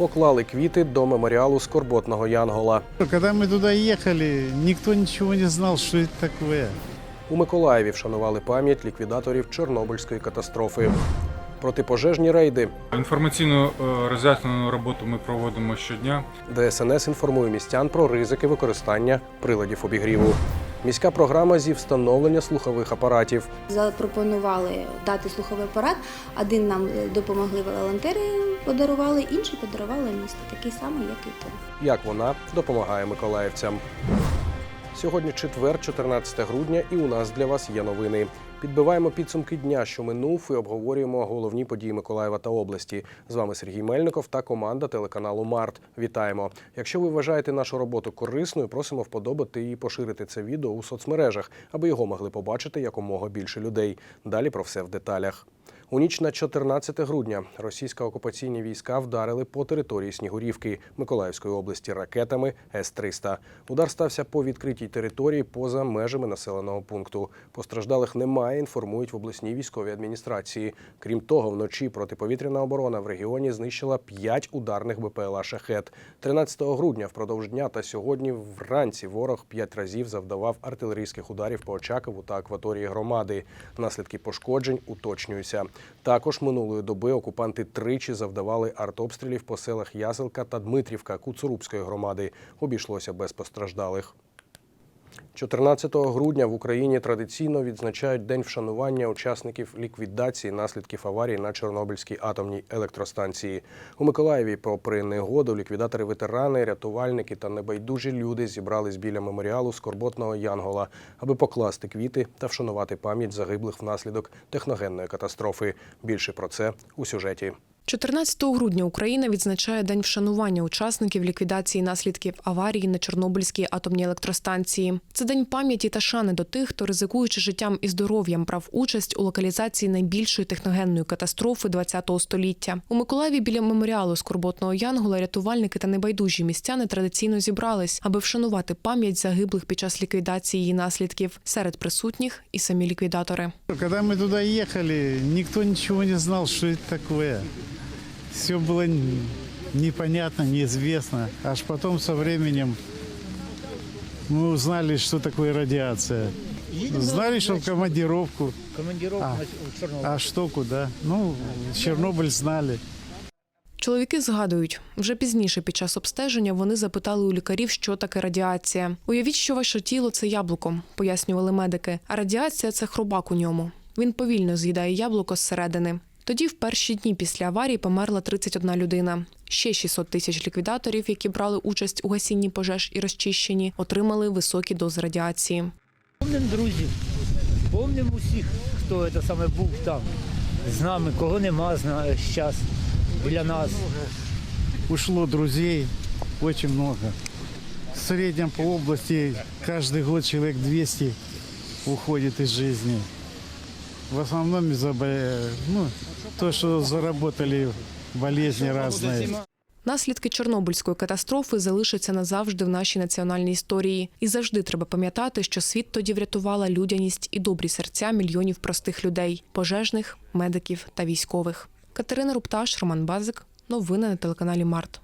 поклали квіти до меморіалу скорботного Янгола. Когда мы туда ехали, никто ничего не знал, что это такое. У Миколаєві вшанували пам'ять ліквідаторів Чорнобильської катастрофи. Протипожежні рейди Інформаційну е, роз'яснену роботу ми проводимо щодня. ДСНС інформує містян про ризики використання приладів обігріву. Міська програма зі встановлення слухових апаратів. Запропонували дати слуховий апарат. Один нам допомогли волонтери, подарували, інший подарували місто, такий самий, як і той. Як вона допомагає миколаївцям. Сьогодні четвер, 14 грудня, і у нас для вас є новини. Підбиваємо підсумки дня, що минув, і обговорюємо головні події Миколаєва та області. З вами Сергій Мельников та команда телеканалу Март. Вітаємо! Якщо ви вважаєте нашу роботу корисною, просимо вподобати і поширити це відео у соцмережах, аби його могли побачити якомога більше людей. Далі про все в деталях. У ніч на 14 грудня російська окупаційні війська вдарили по території Снігурівки Миколаївської області ракетами С-300. Удар стався по відкритій території поза межами населеного пункту. Постраждалих немає, інформують в обласній військовій адміністрації. Крім того, вночі протиповітряна оборона в регіоні знищила 5 ударних БПЛА «Шахет». 13 грудня впродовж дня та сьогодні вранці ворог 5 разів завдавав артилерійських ударів по Очакову та акваторії громади. Наслідки пошкоджень уточнюються. Також минулої доби окупанти тричі завдавали артобстрілів по селах Яселка та Дмитрівка Куцурубської громади. Обійшлося без постраждалих. 14 грудня в Україні традиційно відзначають День вшанування учасників ліквідації наслідків аварії на Чорнобильській атомній електростанції. У Миколаєві, попри негоду, ліквідатори ветерани, рятувальники та небайдужі люди зібрались біля меморіалу скорботного Янгола, аби покласти квіти та вшанувати пам'ять загиблих внаслідок техногенної катастрофи. Більше про це у сюжеті. 14 грудня Україна відзначає день вшанування учасників ліквідації наслідків аварії на Чорнобильській атомній електростанції. Це день пам'яті та шани до тих, хто ризикуючи життям і здоров'ям, брав участь у локалізації найбільшої техногенної катастрофи ХХ століття. У Миколаєві біля меморіалу скорботного Янгола рятувальники та небайдужі містяни традиційно зібрались, аби вшанувати пам'ять загиблих під час ліквідації її наслідків. Серед присутніх і самі ліквідатори. Когда мы туда ехали, никто ничего не знал, что это такое Все было н- непонятно, неизвестно. Аж потом со временем мы узнали, что такое радиация. Знали, что в командировку. Командировка А. на в Чорнобиль. А что куда? Ну, Чернобыль знали. Чоловіки згадують, вже пізніше під час обстеження вони запитали у лікарів, що таке радіація. Уявіть, що ваше тіло це яблуко, пояснювали медики. А радіація це хробак у ньому. Він повільно з'їдає яблуко зсередини. Тоді в перші дні після аварії померла 31 людина. Ще 600 тисяч ліквідаторів, які брали участь у гасінні пожеж і розчищенні, отримали високі дози радіації. Помним друзів, помним усіх, хто це саме був там. З нами, кого нема зараз біля нас. Ушло друзей очень много. В среднем по области каждый год человек 200 уходит из жизни. В основном из-за ну, то, что заработали болезни разные. Наслідки Чорнобильської катастрофи залишаться назавжди в нашій національній історії. І завжди треба пам'ятати, що світ тоді врятувала людяність і добрі серця мільйонів простих людей пожежних, медиків та військових. Катерина Рупташ, Роман Базик. Новини на телеканалі Март.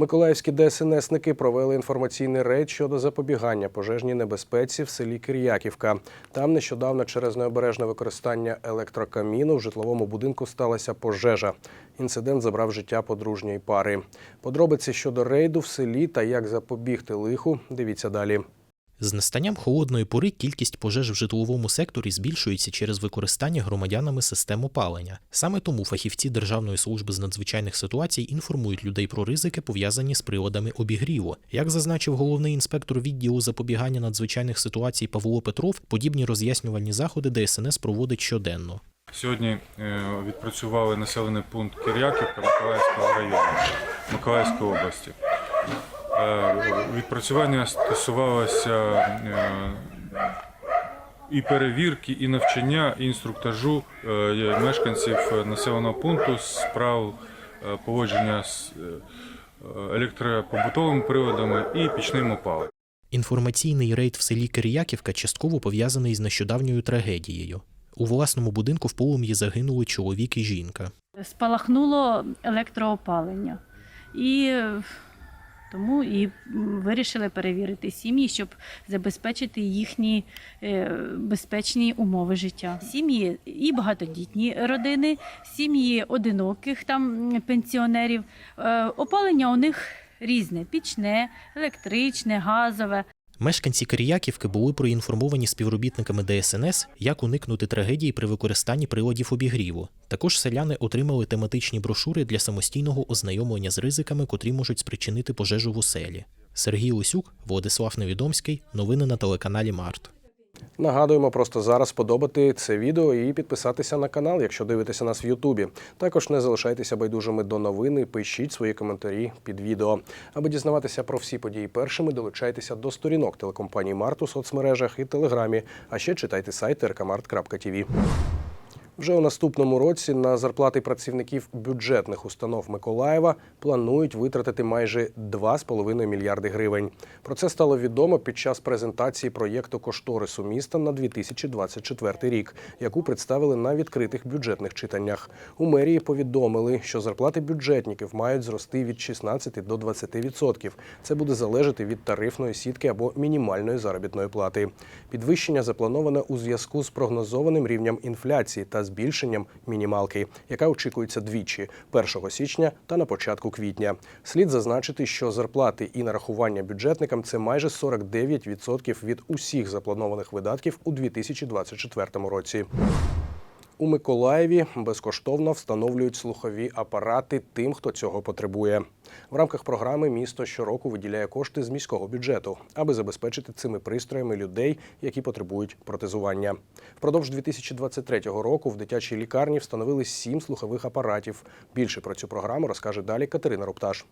Миколаївські ДСНСники провели інформаційний рейд щодо запобігання пожежній небезпеці в селі Кир'яківка. Там нещодавно через необережне використання електрокаміну в житловому будинку сталася пожежа. Інцидент забрав життя подружньої пари. Подробиці щодо рейду в селі та як запобігти лиху. Дивіться далі. З настанням холодної пори кількість пожеж в житловому секторі збільшується через використання громадянами систем опалення. Саме тому фахівці Державної служби з надзвичайних ситуацій інформують людей про ризики, пов'язані з приладами обігріву. Як зазначив головний інспектор відділу запобігання надзвичайних ситуацій Павло Петров, подібні роз'яснювальні заходи ДСНС проводить щоденно. Сьогодні е, відпрацювали населений пункт Кир'яківка Миколаївського району Миколаївської області. Е, Відпрацювання стосувалося е, і перевірки, і навчання, і інструктажу е, мешканців населеного пункту з прав поводження з електропобутовими приладами і пічним опаленням. Інформаційний рейд в селі Киріяківка частково пов'язаний з нещодавньою трагедією. У власному будинку в полум'ї загинули чоловік і жінка. спалахнуло електроопалення. І тому і вирішили перевірити сім'ї, щоб забезпечити їхні е, безпечні умови життя. Сім'ї і багатодітні родини, сім'ї одиноких там пенсіонерів. Е, Опалення у них різне: пічне, електричне, газове. Мешканці Киріяківки були проінформовані співробітниками ДСНС, як уникнути трагедії при використанні приладів обігріву. Також селяни отримали тематичні брошури для самостійного ознайомлення з ризиками, котрі можуть спричинити пожежу в оселі. Сергій Лисюк, Владислав Невідомський. Новини на телеканалі Март. Нагадуємо просто зараз подобати це відео і підписатися на канал, якщо дивитеся нас в Ютубі. Також не залишайтеся байдужими до новини, пишіть свої коментарі під відео. Аби дізнаватися про всі події першими, долучайтеся до сторінок телекомпанії Март у соцмережах і Телеграмі, а ще читайте сайт rkmart.tv. Вже у наступному році на зарплати працівників бюджетних установ Миколаєва планують витратити майже 2,5 мільярди гривень. Про це стало відомо під час презентації проєкту кошторису міста на 2024 рік, яку представили на відкритих бюджетних читаннях. У мерії повідомили, що зарплати бюджетників мають зрости від 16 до 20%. Це буде залежати від тарифної сітки або мінімальної заробітної плати. Підвищення заплановане у зв'язку з прогнозованим рівнем інфляції та збільшенням мінімалки, яка очікується двічі 1 січня та на початку квітня. Слід зазначити, що зарплати і нарахування бюджетникам це майже 49% від усіх запланованих видатків у 2024 році. У Миколаєві безкоштовно встановлюють слухові апарати тим, хто цього потребує. В рамках програми місто щороку виділяє кошти з міського бюджету, аби забезпечити цими пристроями людей, які потребують протезування. Впродовж 2023 року в дитячій лікарні встановили сім слухових апаратів. Більше про цю програму розкаже далі Катерина Рупташ.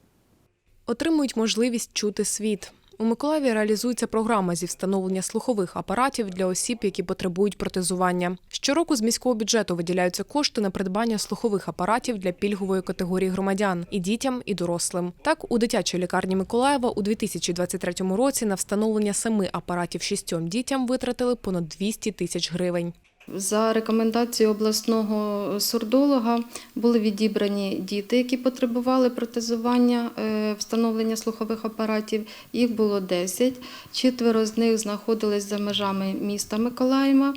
Отримують можливість чути світ. У Миколаєві реалізується програма зі встановлення слухових апаратів для осіб, які потребують протезування. Щороку з міського бюджету виділяються кошти на придбання слухових апаратів для пільгової категорії громадян і дітям, і дорослим. Так, у дитячій лікарні Миколаєва у 2023 році на встановлення семи апаратів шістьом дітям витратили понад 200 тисяч гривень. За рекомендацією обласного сурдолога були відібрані діти, які потребували протезування, е, встановлення слухових апаратів. Їх було 10. Четверо з них знаходились за межами міста Миколаєва.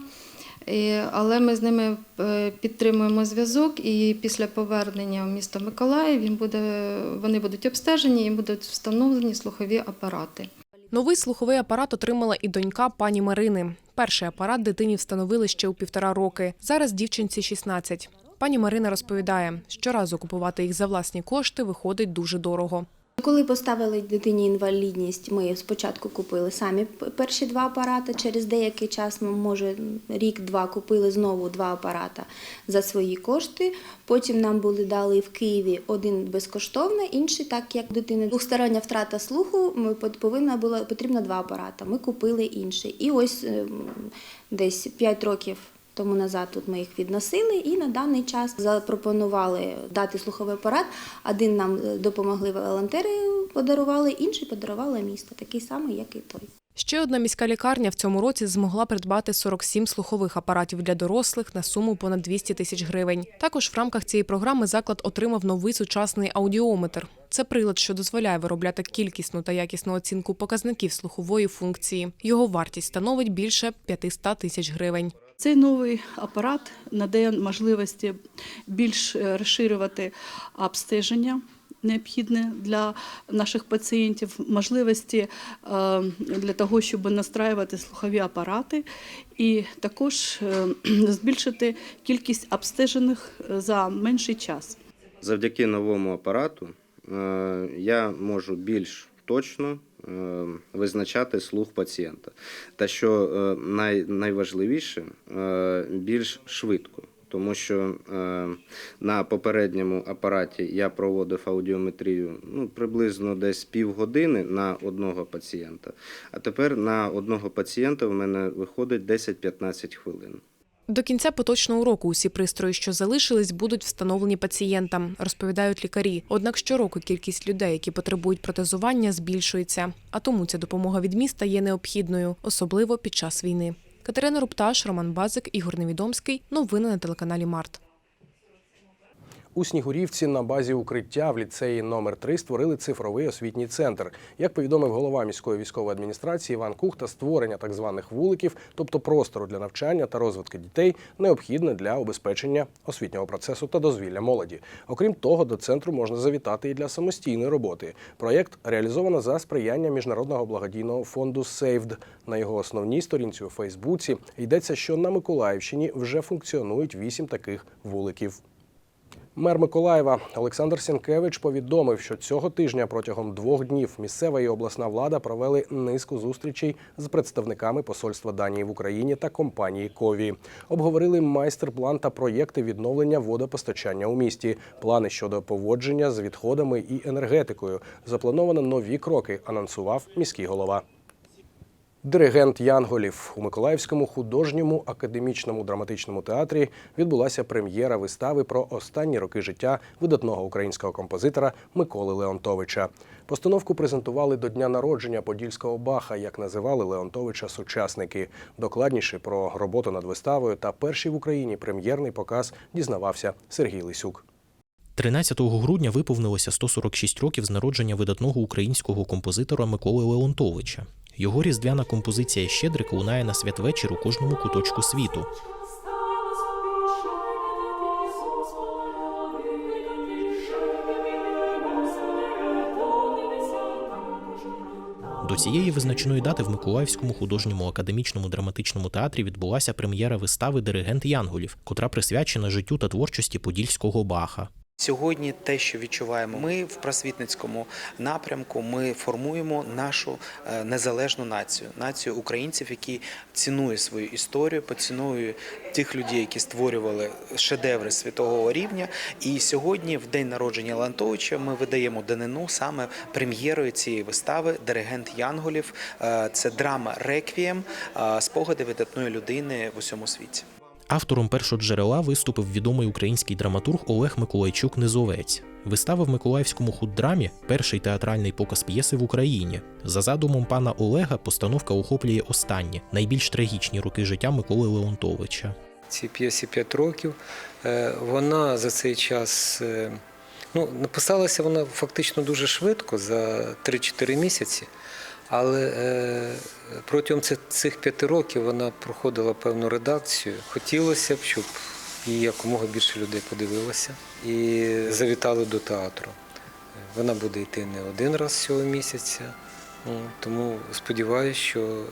Але ми з ними е, підтримуємо зв'язок, і після повернення в місто Миколаїв їм буде, вони будуть обстежені і будуть встановлені слухові апарати. Новий слуховий апарат отримала і донька пані Марини. Перший апарат дитині встановили ще у півтора роки. Зараз дівчинці 16. Пані Марина розповідає, щоразу купувати їх за власні кошти виходить дуже дорого. Коли поставили дитині інвалідність, ми спочатку купили самі перші два апарати. Через деякий час, ми, може, рік-два купили знову два апарата за свої кошти. Потім нам були дали в Києві один безкоштовно, інший, так як дитини двостороння втрата слуху, ми повинна була потрібно два апарати. Ми купили інший. І ось ем, десь 5 років. Тому назад тут ми їх відносили і на даний час запропонували дати слуховий апарат. Один нам е, допомогли волонтери, подарували, інший подарувала місто, такий самий, як і той. Ще одна міська лікарня в цьому році змогла придбати 47 слухових апаратів для дорослих на суму понад 200 тисяч гривень. Також в рамках цієї програми заклад отримав новий сучасний аудіометр. Це прилад, що дозволяє виробляти кількісну та якісну оцінку показників слухової функції. Його вартість становить більше 500 тисяч гривень. Цей новий апарат надає можливості більш е, розширювати обстеження. Необхідне для наших пацієнтів можливості е, для того, щоб настраювати слухові апарати, і також е, збільшити кількість обстежених за менший час. Завдяки новому апарату я можу більш точно е, визначати слух пацієнта. Та що е, най, найважливіше, е, більш швидко. Тому що е, на попередньому апараті я проводив аудіометрію ну, приблизно десь півгодини на одного пацієнта, а тепер на одного пацієнта в мене виходить 10-15 хвилин. До кінця поточного року усі пристрої, що залишились, будуть встановлені пацієнтам, розповідають лікарі. Однак щороку кількість людей, які потребують протезування, збільшується. А тому ця допомога від міста є необхідною, особливо під час війни. Катерина Рупташ, Роман Базик, Ігор Невідомський. Новини на телеканалі Март. У Снігурівці на базі укриття в ліцеї номер 3 створили цифровий освітній центр. Як повідомив голова міської військової адміністрації Іван Кухта, створення так званих вуликів, тобто простору для навчання та розвитку дітей, необхідне для обезпечення освітнього процесу та дозвілля молоді. Окрім того, до центру можна завітати і для самостійної роботи. Проєкт реалізовано за сприяння міжнародного благодійного фонду «Сейвд». На його основній сторінці у Фейсбуці йдеться, що на Миколаївщині вже функціонують вісім таких вуликів. Мер Миколаєва Олександр Сінкевич повідомив, що цього тижня протягом двох днів місцева і обласна влада провели низку зустрічей з представниками посольства Данії в Україні та компанії Кові. Обговорили майстер-план та проєкти відновлення водопостачання у місті, плани щодо поводження з відходами і енергетикою. Заплановано нові кроки, анонсував міський голова. Диригент Янголів у Миколаївському художньому академічному драматичному театрі відбулася прем'єра вистави про останні роки життя видатного українського композитора Миколи Леонтовича. Постановку презентували до дня народження подільського баха, як називали Леонтовича сучасники. Докладніше про роботу над виставою та перший в Україні прем'єрний показ дізнавався Сергій Лисюк. 13 грудня виповнилося 146 років з народження видатного українського композитора Миколи Леонтовича. Його різдвяна композиція Щедрик лунає на святвечір у кожному куточку світу. До цієї визначної дати в Миколаївському художньому академічному драматичному театрі відбулася прем'єра вистави Диригент Янголів, котра присвячена життю та творчості подільського баха. Сьогодні те, що відчуваємо, ми в просвітницькому напрямку. Ми формуємо нашу е, незалежну націю, націю українців, які цінує свою історію, поцінує тих людей, які створювали шедеври світового рівня. І сьогодні, в день народження Лантовича, ми видаємо данину саме прем'єрою цієї вистави Диригент Янголів. Е, Це драма Реквієм, е, спогади видатної людини в усьому світі. Автором першоджерела виступив відомий український драматург Олег Миколайчук Низовець. Вистава в Миколаївському худдрамі перший театральний показ п'єси в Україні. За задумом пана Олега, постановка охоплює останні, найбільш трагічні роки життя Миколи Леонтовича. Цій п'єсі 5 років. Е, Вона за цей час е, ну, написалася вона фактично дуже швидко, за 3-4 місяці. Але е, протягом цих- п'яти років вона проходила певну редакцію. Хотілося б, щоб її якомога більше людей подивилося і завітали до театру. Вона буде йти не один раз цього місяця. Ну, Тому сподіваюся, що е,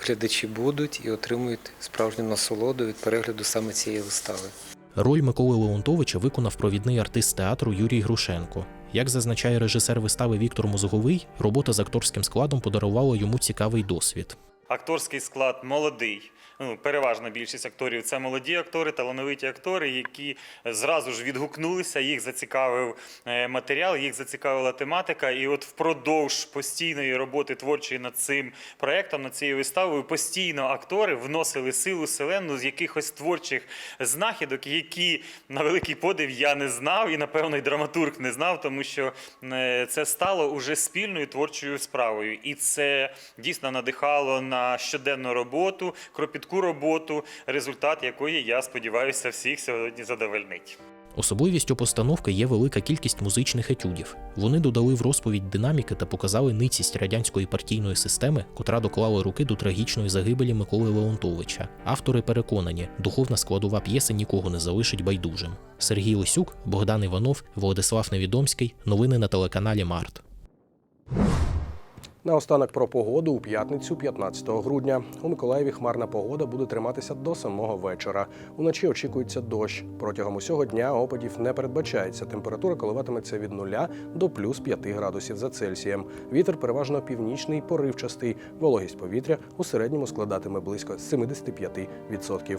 глядачі будуть і отримують справжню насолоду від перегляду саме цієї вистави. Роль Миколи Леонтовича виконав провідний артист театру Юрій Грушенко. Як зазначає режисер вистави Віктор Мозговий, робота з акторським складом подарувала йому цікавий досвід. Акторський склад молодий. Ну, переважна більшість акторів це молоді актори, талановиті актори, які зразу ж відгукнулися, їх зацікавив е, матеріал, їх зацікавила тематика. І от впродовж постійної роботи творчої над цим проектом, над цією виставою, постійно актори вносили силу селену з якихось творчих знахідок, які на великий подив я не знав, і напевно і драматург не знав, тому що е, це стало уже спільною творчою справою, і це дійсно надихало на щоденну роботу, кропітку роботу, результат якої я сподіваюся всіх сьогодні задовольнить. Особливістю постановки є велика кількість музичних етюдів. Вони додали в розповідь динаміки та показали ницість радянської партійної системи, котра доклала руки до трагічної загибелі Миколи Леонтовича. Автори переконані, духовна складова п'єси нікого не залишить байдужим. Сергій Лисюк, Богдан Іванов, Владислав Невідомський. Новини на телеканалі Март. Наостанок про погоду у п'ятницю, 15 грудня. У Миколаєві хмарна погода буде триматися до самого вечора. Уночі очікується дощ. Протягом усього дня опадів не передбачається. Температура коливатиметься від 0 до плюс 5 градусів за Цельсієм. Вітер переважно північний, поривчастий. Вологість повітря у середньому складатиме близько 75%.